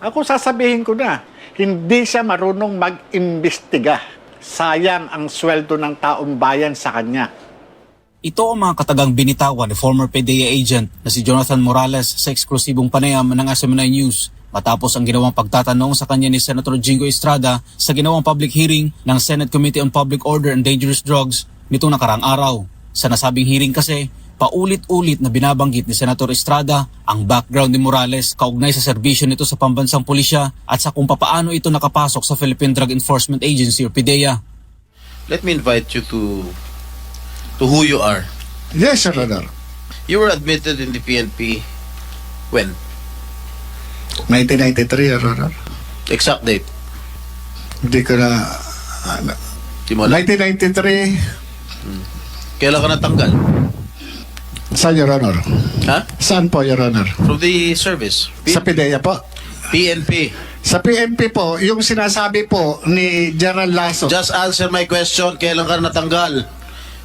Ako sasabihin ko na, hindi siya marunong mag-imbestiga. Sayang ang sweldo ng taong bayan sa kanya. Ito ang mga katagang binitawan ni former PDEA agent na si Jonathan Morales sa eksklusibong panayam ng SMNI News matapos ang ginawang pagtatanong sa kanya ni Senator Jingo Estrada sa ginawang public hearing ng Senate Committee on Public Order and Dangerous Drugs nitong nakarang araw. Sa nasabing hearing kasi, paulit-ulit na binabanggit ni Senator Estrada ang background ni Morales kaugnay sa serbisyo nito sa pambansang pulisya at sa kung papaano ito nakapasok sa Philippine Drug Enforcement Agency or PDEA. Let me invite you to to who you are. Yes, Honor. You were admitted in the PNP when? 1993, Your Honor. Exact date. Hindi ko na... ano, Di mo alam. 1993, Kailan ka natanggal? Saan, Your Honor? Ha? Saan po, Your Honor? From the service. P- Sa PIDEA po. PNP. Sa PNP po, yung sinasabi po ni General Lasso, Just answer my question. Kailan ka natanggal?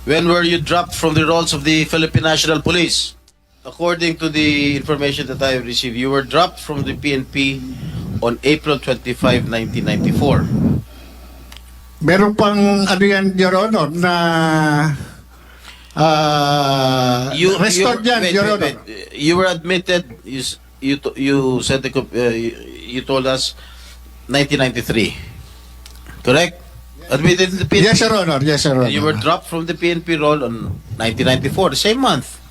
When were you dropped from the rolls of the Philippine National Police? According to the information that I have received, you were dropped from the PNP on April 25, 1994. meron pang ano yan, Your Honor, na ah restored yan, wait, Your wait, Honor. wait. You were admitted. You you to- you said the, uh, you, you told us 1993. Correct? Admitted in the PNP. Yes, Your Honor. Yes, Your Honor. And you were dropped from the PNP role on 1994, the same month.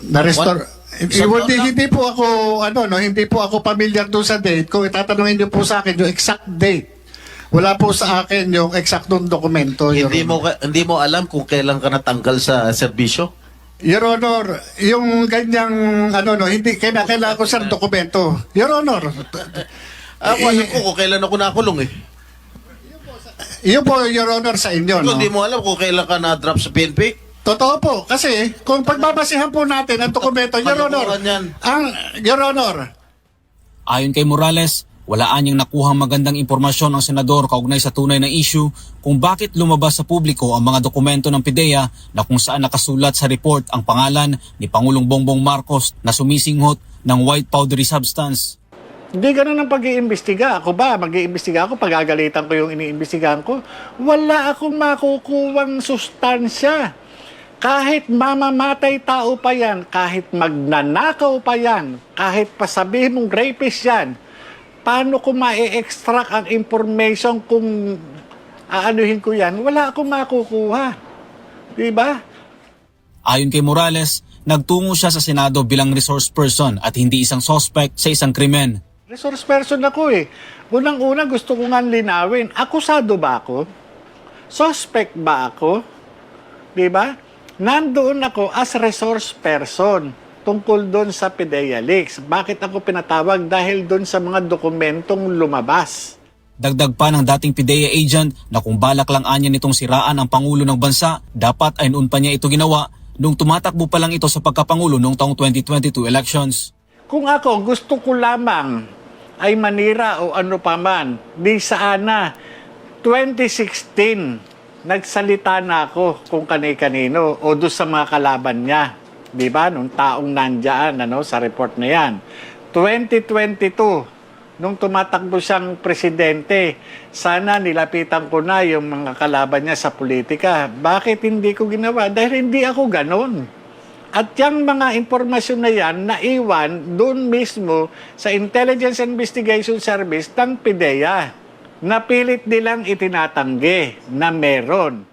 Na-restore. Hindi, hindi po ako, ano, no, hindi po ako familiar doon sa date. Kung itatanungin niyo po sa akin yung exact date, wala po sa akin yung eksaktong dokumento. Your Hindi mo hindi mo alam kung kailan ka natanggal sa serbisyo? Your Honor, yung ganyang, ano, no, hindi, kailangan ko sa dokumento. Your Honor, Ako alam ko kung kailan ako nakulong eh. yun po, Your Honor, sa inyo, Kung no? hindi mo alam kung kailan ka na-drop sa PNP, Totoo po. Kasi kung pagbabasihan po natin ang dokumento, Your Honor, ang, Your Honor, Ayon kay Morales, wala anyang nakuhang magandang impormasyon ang senador kaugnay sa tunay na issue kung bakit lumabas sa publiko ang mga dokumento ng PIDEA na kung saan nakasulat sa report ang pangalan ni Pangulong Bongbong Marcos na sumisinghot ng white powdery substance. Hindi ganun ang pag-iimbestiga. Ako ba, mag-iimbestiga ako, pagagalitan ko yung iniimbestigahan ko. Wala akong makukuwang sustansya. Kahit mamamatay tao pa yan, kahit magnanakaw pa yan, kahit pasabihin mong rapist yan, paano ko ma-extract ang information kung aanuhin ko yan? Wala akong makukuha. Di ba? Ayon kay Morales, nagtungo siya sa Senado bilang resource person at hindi isang suspect sa isang krimen. Resource person ako eh. Unang-una gusto ko nga linawin. Akusado ba ako? Suspect ba ako? Di ba? Nandoon ako as resource person tungkol doon sa PDEA leaks. Bakit ako pinatawag? Dahil doon sa mga dokumentong lumabas. Dagdag pa ng dating PIDEA agent na kung balak lang anya nitong siraan ang Pangulo ng Bansa, dapat ay noon pa niya ito ginawa nung tumatakbo pa lang ito sa pagkapangulo noong taong 2022 elections. Kung ako gusto ko lamang ay manira o ano pa man, di sana 2016 nagsalita na ako kung kani-kanino o doon sa mga kalaban niya. Di ba? Nung taong nandyan ano, sa report na yan. 2022, nung tumatakbo siyang presidente, sana nilapitan ko na yung mga kalaban niya sa politika. Bakit hindi ko ginawa? Dahil hindi ako ganon. At yung mga impormasyon na yan, naiwan doon mismo sa Intelligence Investigation Service ng PIDEA. Napilit nilang itinatanggi na meron.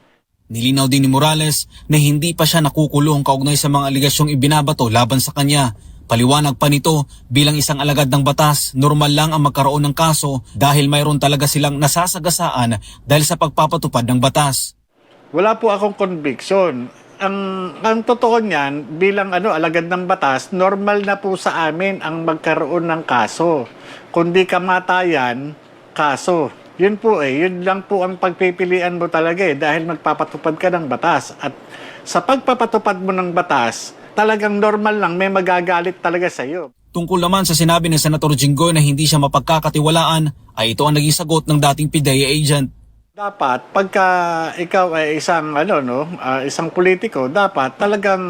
Nilinaw din ni Morales na hindi pa siya nakukulong kaugnay sa mga aligasyong ibinabato laban sa kanya. Paliwanag pa nito, bilang isang alagad ng batas, normal lang ang magkaroon ng kaso dahil mayroon talaga silang nasasagasaan dahil sa pagpapatupad ng batas. Wala po akong conviction. Ang, ang totoo niyan, bilang ano, alagad ng batas, normal na po sa amin ang magkaroon ng kaso. Kundi kamatayan, kaso. Yun po eh, yun lang po ang pagpipilian mo talaga eh, dahil magpapatupad ka ng batas. At sa pagpapatupad mo ng batas, talagang normal lang, may magagalit talaga sa iyo. Tungkol naman sa sinabi ni Senator Jinggoy na hindi siya mapagkakatiwalaan, ay ito ang naging sagot ng dating PIDEA agent. Dapat pagka ikaw ay isang ano no, ah, isang politiko, dapat talagang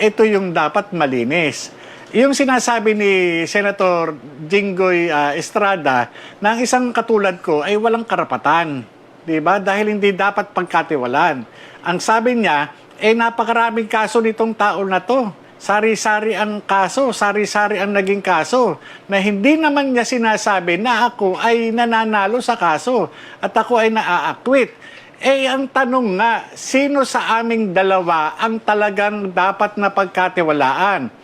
ito yung dapat malinis. Yung sinasabi ni Senator Jinggoy ah, Estrada na ang isang katulad ko ay walang karapatan. 'Di ba? Dahil hindi dapat pagkatiwalaan. Ang sabi niya, eh napakaraming kaso nitong tao na to. Sari-sari ang kaso, sari-sari ang naging kaso na hindi naman niya sinasabi na ako ay nananalo sa kaso at ako ay naaakwit. Eh, ang tanong nga, sino sa aming dalawa ang talagang dapat na pagkatiwalaan?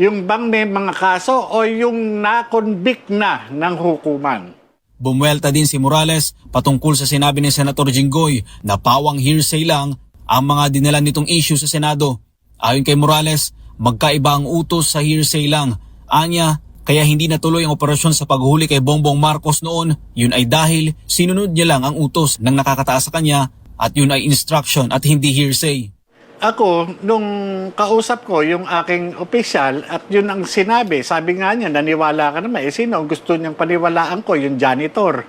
Yung bang may mga kaso o yung na-convict na ng hukuman? Bumuelta din si Morales patungkol sa sinabi ni Senator Jinggoy na pawang hearsay lang ang mga dinala nitong issue sa Senado. Ayon kay Morales, magkaiba ang utos sa hearsay lang. Anya, kaya hindi natuloy ang operasyon sa paghuli kay Bongbong Marcos noon, yun ay dahil sinunod niya lang ang utos ng nakakataas sa kanya at yun ay instruction at hindi hearsay. Ako, nung kausap ko yung aking opisyal at yun ang sinabi, sabi nga niya, naniwala ka naman. Eh, sino ang gusto niyang paniwalaan ko? Yung janitor.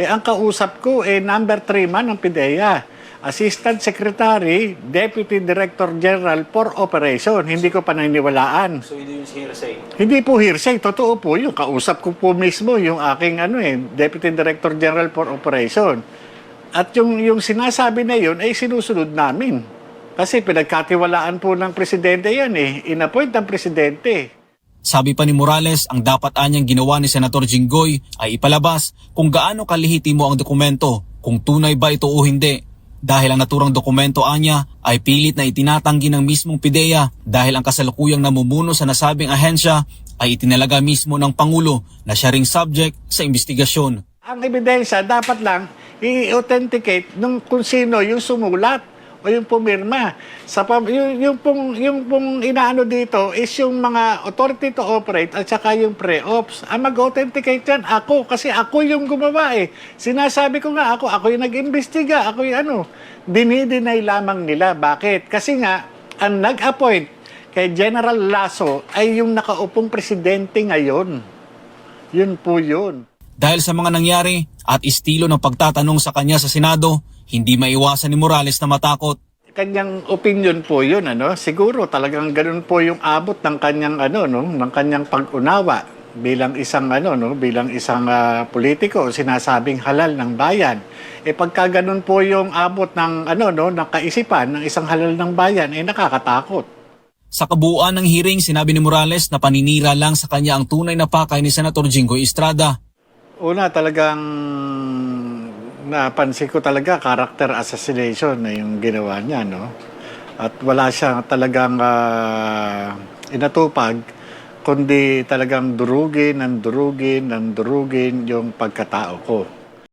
Eh, ang kausap ko, eh, number 3 man ng PIDEA. Assistant Secretary, Deputy Director General for Operation. Hindi ko pa naniniwalaan. So hindi yung hearsay? Hindi po hearsay, totoo po yung kausap ko po mismo yung aking ano eh, Deputy Director General for Operation. At yung yung sinasabi na yun ay sinusunod namin. Kasi pinagkatiwalaan po ng presidente yan eh, inappoint ng presidente. Sabi pa ni Morales, ang dapat anyang ginawa ni Senator Jinggoy ay ipalabas kung gaano kalihitimo ang dokumento, kung tunay ba ito o hindi. Dahil ang naturang dokumento anya ay pilit na itinatanggi ng mismong PIDEA dahil ang kasalukuyang namumuno sa nasabing ahensya ay itinalaga mismo ng Pangulo na siya ring subject sa investigasyon. Ang ebidensya dapat lang i-authenticate nung kung sino yung sumulat o yung pumirma. Sa yung, yung pong yung pong inaano dito is yung mga authority to operate at saka yung pre-ops. Ang mag-authenticate yan ako kasi ako yung gumawa eh. Sinasabi ko nga ako, ako yung nag-imbestiga, ako yung ano. Dinideny lamang nila. Bakit? Kasi nga ang nag-appoint kay General Lasso ay yung nakaupong presidente ngayon. Yun po yun. Dahil sa mga nangyari at estilo ng pagtatanong sa kanya sa Senado, hindi maiwasan ni Morales na matakot. kanyang opinion po yun ano? Siguro talagang ganun po yung abot ng kanyang ano no? Ng kanyang pag-unawa bilang isang ano no? Bilang isang ah, politiko sinasabing halal ng bayan. Eh pagka ganun po yung abot ng ano no? Ng kaisipan ng isang halal ng bayan eh nakakatakot. Sa kabuuan ng hearing, sinabi ni Morales na paninira lang sa kanya ang tunay na pakay ni Senator Jinggoy Estrada. Una talagang napansin ko talaga character assassination na yung ginawa niya no. At wala siya talagang ah, inatupag kundi talagang durugin ng durugin ng durugin yung pagkatao ko.